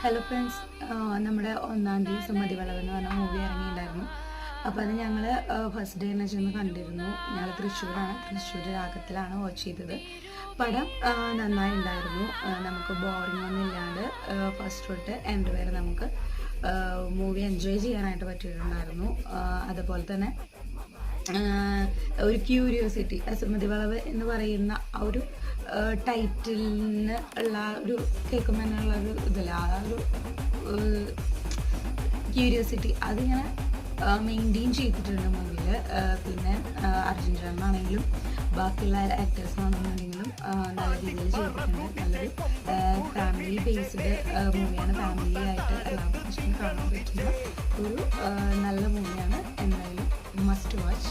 Hello friends നമ്മുടെ ഒന്നാം തീയതി സുമതി വളവ് എന്ന് പറഞ്ഞ മൂവി ഇറങ്ങിയിട്ടുണ്ടായിരുന്നു. അപ്പോൾ അത് ഞങ്ങൾ ഫസ്റ്റ് ഡേ തന്നെ ചെന്ന് കണ്ടിരുന്നു. ഞങ്ങൾ തൃശ്ശൂരാണ്. തൃശ്ശൂർ രാഗത്തിലാണ് വാച്ച് ചെയ്തത്. പടം നന്നായി ഉണ്ടായിരുന്നു. നമുക്ക് ബോറിംഗ് ഒന്നും ഇല്ലാണ്ട് ഫസ്റ്റ് തൊട്ട് എൻഡ് വരെ നമുക്ക് മൂവി എൻജോയ് ചെയ്യാനായിട്ട് പറ്റിയിട്ടുണ്ടായിരുന്നു. അതുപോലെ തന്നെ ഒരു ക്യൂരിയോസിറ്റി സുമതി വളവ് എന്ന് പറയുന്ന ആ ഒരു ടൈറ്റിലിന് ഉള്ള ഒരു കേൾക്കുമ്പോൾ ഉള്ള ഒരു ഇതില്ല ആ ക്യൂരിയോസിറ്റി അതിങ്ങനെ മെയിന്റെയിൻ ചെയ്തിട്ടുണ്ട് മൂവിയിൽ പിന്നെ അർജുൻ ആണെങ്കിലും ബാക്കിയുള്ള ആക്ടേഴ്സിനാണെന്നുണ്ടെങ്കിലും നല്ല രീതിയിൽ ചെയ്തിട്ടുണ്ട്. നല്ലൊരു ഫാമിലി ബേസ്ഡ് മൂവിയാണ്. ഫാമിലി ആയിട്ട് എല്ലാവർക്കും കാണാൻ പറ്റുന്ന ഒരു നല്ല മൂവിയാണ്. എന്തായാലും മസ്റ്റ് വാച്ച്